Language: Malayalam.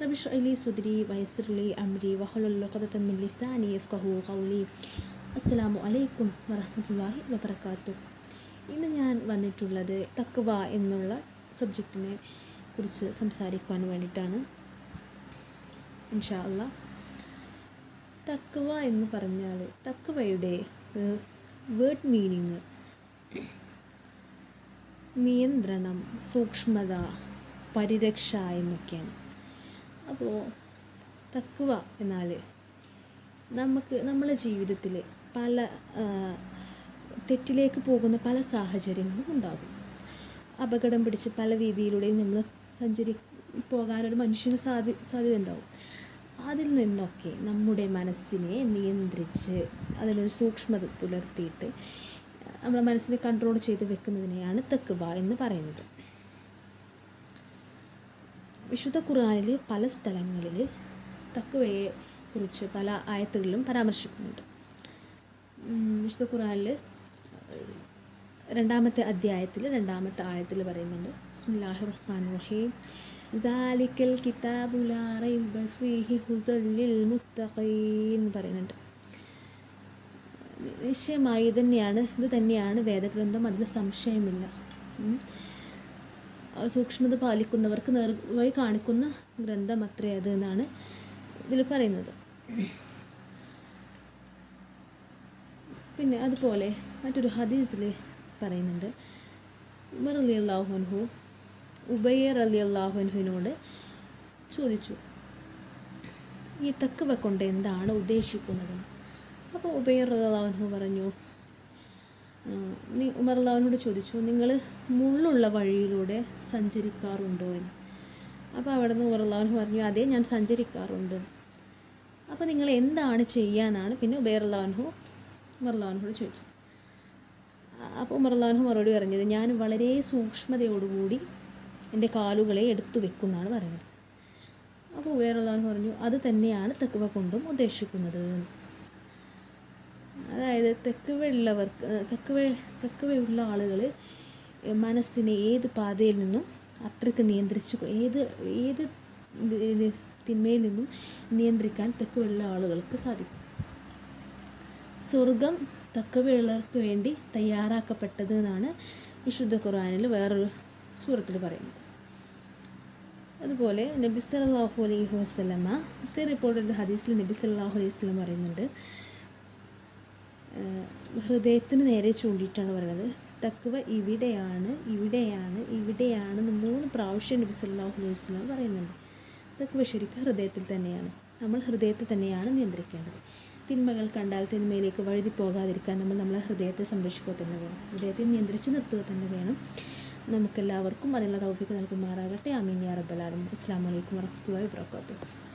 ബഅദ് اشرح لي صدري ويسر لي ലി واحلل عقدة من لساني يفقهوا قولي. അസ്സലാമു അലൈക്കും الله വബറകാതുഹു ഇന്ന് ഞാൻ വന്നിട്ടുള്ളത് തക്വ എന്നുള്ള സബ്ജക്റ്റിനെ കുറിച്ച് സംസാരിക്കുവാൻ വേണ്ടിയിട്ടാണ്. ഇൻഷാ അല്ലാഹ് തക്വ എന്ന് പറഞ്ഞാൽ തക്വയുടെ വേർഡ് മീനിങ് നിയന്ത്രണം സൂക്ഷ്മത പരിരക്ഷ എന്നൊക്കെയാണ്. അപ്പോൾ തക്കുവ എന്നാൽ നമുക്ക് നമ്മളെ ജീവിതത്തിൽ പല തെറ്റിലേക്ക് പോകുന്ന പല സാഹചര്യങ്ങളും ഉണ്ടാകും. അപകടം പിടിച്ച് പല രീതിയിലൂടെയും നമ്മൾ സഞ്ചരി പോകാനൊരു മനുഷ്യന് സാധ്യ സാധ്യത ഉണ്ടാവും. അതിൽ നിന്നൊക്കെ നമ്മുടെ മനസ്സിനെ നിയന്ത്രിച്ച് അതിലൊരു സൂക്ഷ്മത പുലർത്തിയിട്ട് നമ്മുടെ മനസ്സിനെ കൺട്രോൾ ചെയ്ത് വെക്കുന്നതിനെയാണ് തെക്കുവ എന്ന് പറയുന്നത്. വിശുദ്ധ ഖുർആാനിൽ പല സ്ഥലങ്ങളിൽ തക്കുവയെ കുറിച്ച് പല ആയത്തുകളിലും പരാമർശിക്കുന്നുണ്ട്. വിശുദ്ധ ഖുർആാനിൽ രണ്ടാമത്തെ അധ്യായത്തിൽ രണ്ടാമത്തെ ആയത്തിൽ പറയുന്നുണ്ട്. ബിസ്മില്ലാഹിർ റഹ്മാൻ റഹീം. ദാലിക്കൽ മുത്തഖീൻ പറയുന്നുണ്ട്. നിശ്ചയമായി തന്നെയാണ് ഇത് തന്നെയാണ് വേദഗ്രന്ഥം അതിൽ സംശയമില്ല. സൂക്ഷ്മത പാലിക്കുന്നവർക്ക് നേർവഴി കാണിക്കുന്ന ഗ്രന്ഥം അത്രേ അത് എന്നാണ് ഇതിൽ പറയുന്നത്. പിന്നെ അതുപോലെ മറ്റൊരു ഹദീസിൽ പറയുന്നുണ്ട്. ഉമർ അലി അള്ളാഹുൻഹു ഉബയ്യർ അലി അള്ളാഹുൻഹുവിനോട് ചോദിച്ചു ഈ തക്കവ കൊണ്ട് എന്താണ് ഉദ്ദേശിക്കുന്നത്? അപ്പോൾ ഉബയ്യർ അള്ളാഹുൻഹു പറഞ്ഞു നീ ഉമർ അള്ളാഹുവിനോട് ചോദിച്ചു നിങ്ങൾ മുള്ളുള്ള വഴിയിലൂടെ സഞ്ചരിക്കാറുണ്ടോ എന്ന്? അപ്പോൾ അവിടെ നിന്ന് ഉമർലാവിന് പറഞ്ഞു അതേ ഞാൻ സഞ്ചരിക്കാറുണ്ട്. അപ്പോൾ നിങ്ങൾ എന്താണ് ചെയ്യാനാണ്? പിന്നെ ഉബൈർ ഉമർലാവിനോട് ചോദിച്ചത് അപ്പോൾ ഉമർലാൻഹു മറുപടി പറഞ്ഞത് ഞാൻ വളരെ സൂക്ഷ്മതയോടുകൂടി എന്റെ കാലുകളെ എടുത്തു വെക്കുന്നാണ് പറയുന്നത്. അപ്പോൾ ഉബൈർ അള്ളാഹു പറഞ്ഞു അത് തന്നെയാണ് തെക്കുവ കൊണ്ടും ഉദ്ദേശിക്കുന്നത്. അതായത് തെക്കുവയുള്ളവർക്ക് തെക്കുവ തെക്കുവയുള്ള ആളുകൾ മനസ്സിനെ ഏത് പാതയിൽ നിന്നും അത്രയ്ക്ക് നിയന്ത്രിച്ചു ഏത് ഏത് തിന്മയിൽ നിന്നും നിയന്ത്രിക്കാൻ തെക്കുവയുള്ള ആളുകൾക്ക് സാധിക്കും. സ്വർഗം തക്കവയുള്ളവർക്ക് വേണ്ടി തയ്യാറാക്കപ്പെട്ടത് എന്നാണ് വിശുദ്ധ ഖുറാനിൽ വേറൊരു സൂറത്തിൽ പറയുന്നത്. അതുപോലെ നബി സല്ലല്ലാഹു അലൈഹി വസല്ലമ മുസ്ലിം റിപ്പോർട്ടിന്റെ ഹദീസിൽ നബി സല്ലല്ലാഹു അലൈഹി വസ്ലം പറയുന്നുണ്ട് ഹൃദയത്തിന് നേരെ ചൂണ്ടിയിട്ടാണ് പറയുന്നത്. തക്കുവ ഇവിടെയാണ് ഇവിടെയാണ് ഇവിടെയാണെന്ന് മൂന്ന് പ്രാവശ്യം നബി അലൈഹി വസല്ലം പറയുന്നുണ്ട്. തക്കുവ ശരിക്കും ഹൃദയത്തിൽ തന്നെയാണ്. നമ്മൾ ഹൃദയത്തെ തന്നെയാണ് നിയന്ത്രിക്കേണ്ടത്. തിന്മകൾ കണ്ടാൽ തിന്മയിലേക്ക് വഴുതി പോകാതിരിക്കാൻ നമ്മൾ നമ്മളെ ഹൃദയത്തെ സംരക്ഷിക്കുക തന്നെ വേണം. ഹൃദയത്തെ നിയന്ത്രിച്ച് നിർത്തുക തന്നെ വേണം. നമുക്കെല്ലാവർക്കും അതിനുള്ള തൗഫിക്ക് നൽകുമാറാകട്ടെ. അമീൻ യാ റബ്ബൽ ആലമീൻ. അസ്സാം വലൈക്കും വർഹമുല്ലാ വബറകാതുഹു.